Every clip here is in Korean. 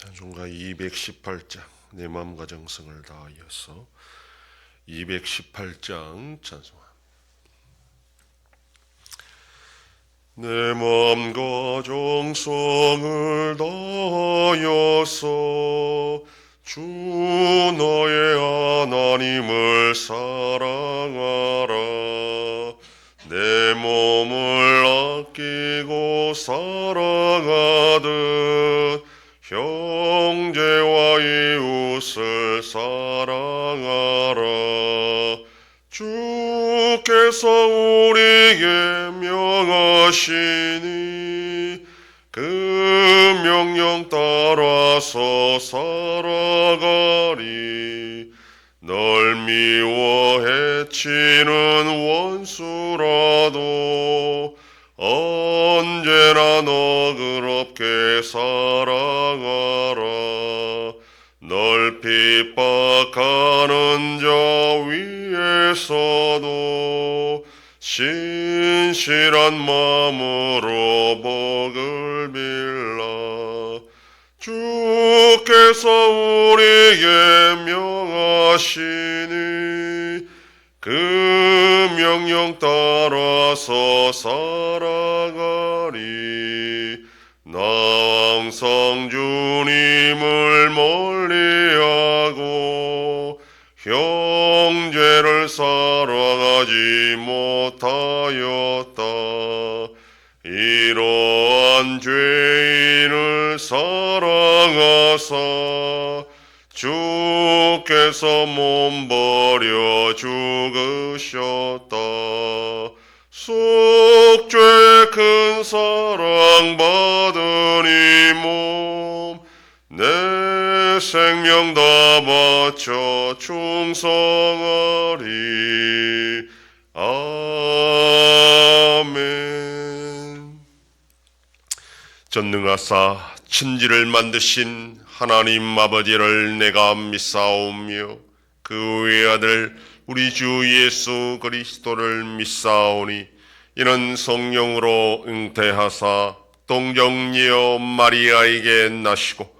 찬송가 218장 내 마음과 정성을 다하여서 218장 찬송합니다. 내 마음과 정성을 다하여서 주 너의 하나님을 주께서 우리에게 명하시니 그 명령 따라서 살아가리. 널 미워 해치는 원수라도 언제나 너그럽게 사랑하라. 널 핍박하는 자 위 에서도 신실한 마음으로 복을 빌라. 주께서 우리에게 명하시니 그 명령 따라서 살아가리. 나 항상 주님을 멀리하고 형제를 사랑하지 못하였다. 이러한 죄인을 사랑하사 주께서 몸 버려 죽으셨다. 속죄 큰 사랑 받은 이몸내 생명 다 바쳐 충성하리. 아멘. 전능하사 천지를 만드신 하나님 아버지를 내가 믿사오며 그 외아들 우리 주 예수 그리스도를 믿사오니 이는 성령으로 잉태하사 동정녀 마리아에게 나시고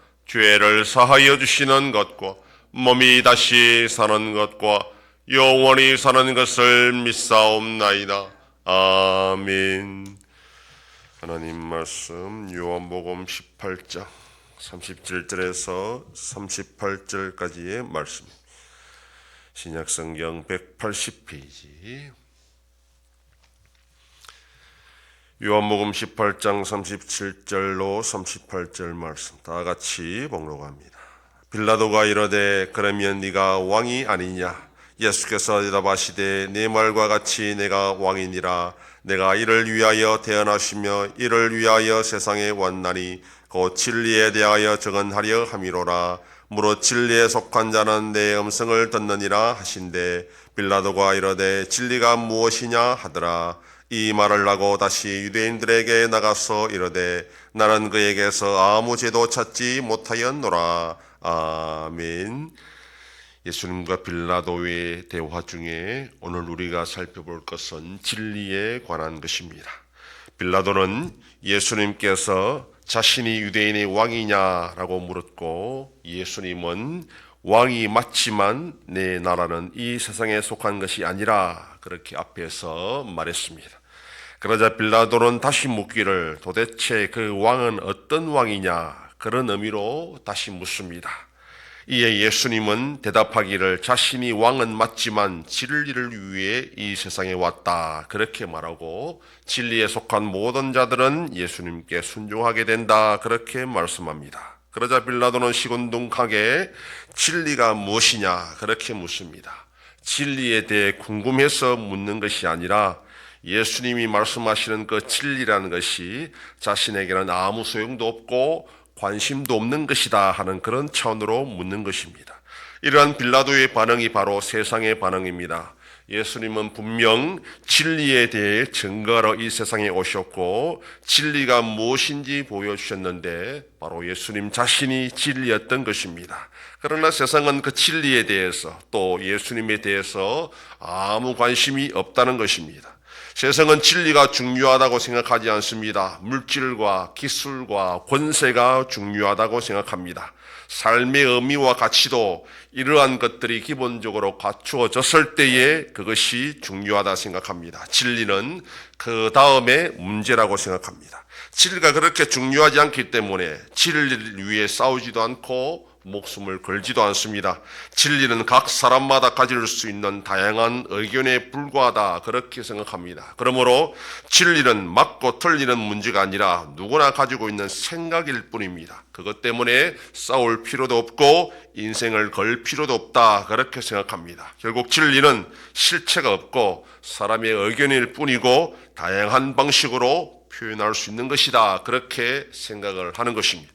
죄를 사하여 주시는 것과 몸이 다시 사는 것과 영원히 사는 것을 믿사옵나이다. 아멘. 하나님 말씀 요한복음 18장 37절에서 38절까지의 말씀. 신약 성경 180페이지. 요한복음 18장 37절로 38절 말씀 다 같이 봉독합니다. 빌라도가 이르되 그러면 네가 왕이 아니냐? 예수께서 대답하시되 네 말과 같이 내가 왕이니라. 내가 이를 위하여 태어나시며 이를 위하여 세상에 왔나니 곧 진리에 대하여 적은하려 함이로라. 무릇 진리에 속한 자는 내 음성을 듣느니라 하신대 빌라도가 이르되 진리가 무엇이냐 하더라 이 말을 하고 다시 유대인들에게 나가서 이르되 나는 그에게서 아무 죄도 찾지 못하였노라 아멘 예수님과 빌라도의 대화 중에 오늘 우리가 살펴볼 것은 진리에 관한 것입니다. 빌라도는 예수님께서 자신이 유대인의 왕이냐라고 물었고 예수님은 왕이 맞지만 내 나라는 이 세상에 속한 것이 아니라 그렇게 앞에서 말했습니다. 그러자 빌라도는 다시 묻기를 도대체 그 왕은 어떤 왕이냐 그런 의미로 다시 묻습니다. 이에 예수님은 대답하기를 자신이 왕은 맞지만 진리를 위해 이 세상에 왔다. 그렇게 말하고 진리에 속한 모든 자들은 예수님께 순종하게 된다. 그렇게 말씀합니다. 그러자 빌라도는 시곤둥하게 진리가 무엇이냐? 그렇게 묻습니다. 진리에 대해 궁금해서 묻는 것이 아니라 예수님이 말씀하시는 그 진리라는 것이 자신에게는 아무 소용도 없고 관심도 없는 것이다 하는 그런 차원으로 묻는 것입니다. 이러한 빌라도의 반응이 바로 세상의 반응입니다. 예수님은 분명 진리에 대해 증거로 이 세상에 오셨고 진리가 무엇인지 보여주셨는데 바로 예수님 자신이 진리였던 것입니다. 그러나 세상은 그 진리에 대해서 또 예수님에 대해서 아무 관심이 없다는 것입니다. 세상은 진리가 중요하다고 생각하지 않습니다. 물질과 기술과 권세가 중요하다고 생각합니다. 삶의 의미와 가치도 이러한 것들이 기본적으로 갖추어졌을 때에 그것이 중요하다 생각합니다. 진리는 그 다음에 문제라고 생각합니다. 진리가 그렇게 중요하지 않기 때문에 진리를 위해 싸우지도 않고 목숨을 걸지도 않습니다. 진리는 각 사람마다 가질 수 있는 다양한 의견에 불과하다 그렇게 생각합니다. 그러므로 진리는 맞고 틀리는 문제가 아니라 누구나 가지고 있는 생각일 뿐입니다. 그것 때문에 싸울 필요도 없고 인생을 걸 필요도 없다 그렇게 생각합니다. 결국 진리는 실체가 없고 사람의 의견일 뿐이고 다양한 방식으로 표현할 수 있는 것이다 그렇게 생각을 하는 것입니다.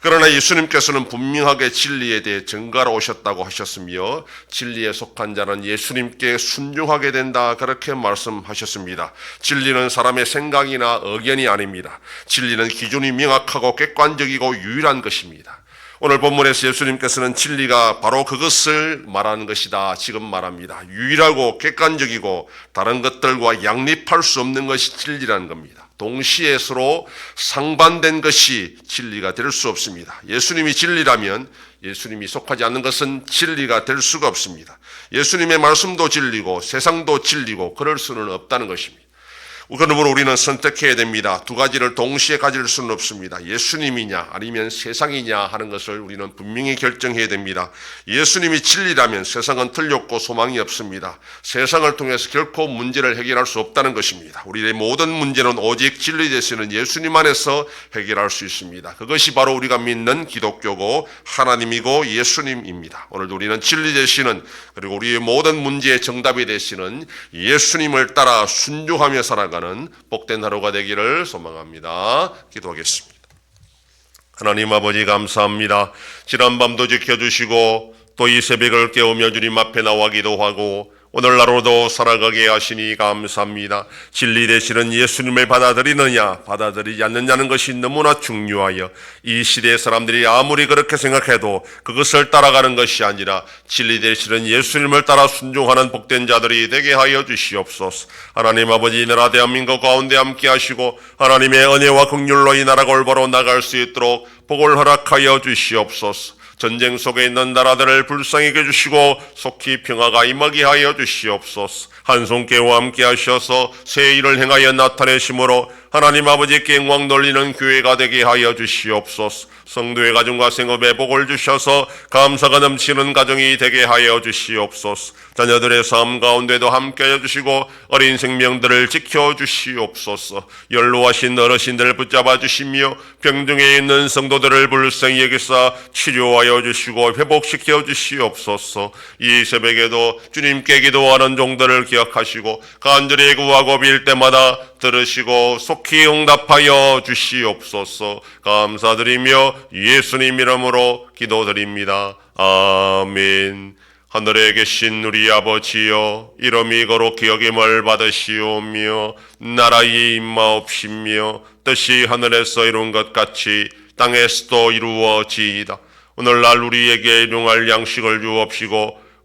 그러나 예수님께서는 분명하게 진리에 대해 증가로 오셨다고 하셨으며 진리에 속한 자는 예수님께 순종하게 된다 그렇게 말씀하셨습니다. 진리는 사람의 생각이나 의견이 아닙니다. 진리는 기준이 명확하고 객관적이고 유일한 것입니다. 오늘 본문에서 예수님께서는 진리가 바로 그것을 말하는 것이다. 지금 말합니다. 유일하고 객관적이고 다른 것들과 양립할 수 없는 것이 진리라는 겁니다. 동시에 서로 상반된 것이 진리가 될 수 없습니다. 예수님이 진리라면 예수님이 속하지 않는 것은 진리가 될 수가 없습니다. 예수님의 말씀도 진리고 세상도 진리고 그럴 수는 없다는 것입니다. 그러므로 우리는 선택해야 됩니다. 두 가지를 동시에 가질 수는 없습니다. 예수님이냐 아니면 세상이냐 하는 것을 우리는 분명히 결정해야 됩니다. 예수님이 진리라면 세상은 틀렸고 소망이 없습니다. 세상을 통해서 결코 문제를 해결할 수 없다는 것입니다. 우리의 모든 문제는 오직 진리 되시는 예수님 안에서 해결할 수 있습니다. 그것이 바로 우리가 믿는 기독교고 하나님이고 예수님입니다. 오늘도 우리는 진리 되시는 그리고 우리의 모든 문제의 정답이 되시는 예수님을 따라 순종하며 살아가 살아가는 복된 하루가 되기를 소망합니다. 기도하겠습니다. 하나님 아버지 감사합니다. 지난 밤도 지켜주시고 또 이 새벽을 깨우며 주님 앞에 나와 기도하고 오늘날로도 살아가게 하시니 감사합니다. 진리 되시는 예수님을 받아들이느냐 받아들이지 않느냐는 것이 너무나 중요하여 이 시대의 사람들이 아무리 그렇게 생각해도 그것을 따라가는 것이 아니라 진리 되시는 예수님을 따라 순종하는 복된 자들이 되게 하여 주시옵소서. 하나님 아버지 이 나라 대한민국 가운데 함께 하시고 하나님의 은혜와 긍휼로 이 나라가 올바로 나갈 수 있도록 복을 허락하여 주시옵소서. 전쟁 속에 있는 나라들을 불쌍히 해주시고 속히 평화가 임하게 하여 주시옵소서. 한 손께와 함께 하셔서 새 일을 행하여 나타내심으로 하나님 아버지께 영광 돌리는 교회가 되게 하여 주시옵소서. 성도의 가정과 생업에 복을 주셔서 감사가 넘치는 가정이 되게 하여 주시옵소서. 자녀들의 삶 가운데도 함께 해 주시고 어린 생명들을 지켜 주시옵소서. 연로하신 어르신들을 붙잡아 주시며 병중에 있는 성도들을 불쌍히 여기사 치료하여 주시고 회복시켜 주시옵소서. 이 새벽에도 주님께 기도하는 종들을 기억하시고 간절히 구하고 빌 때마다 들으시고 속히 응답하여 주시옵소서. 감사드리며 예수님 이름으로 기도드립니다. 아멘. 하늘에 계신 우리 아버지여 이름이 거룩히 여김을 받으시오며 나라의 임마옵시며 뜻이 하늘에서 이룬 것 같이 땅에서도 이루어지이다. 오늘날 우리에게 일용할 양식을 주옵시고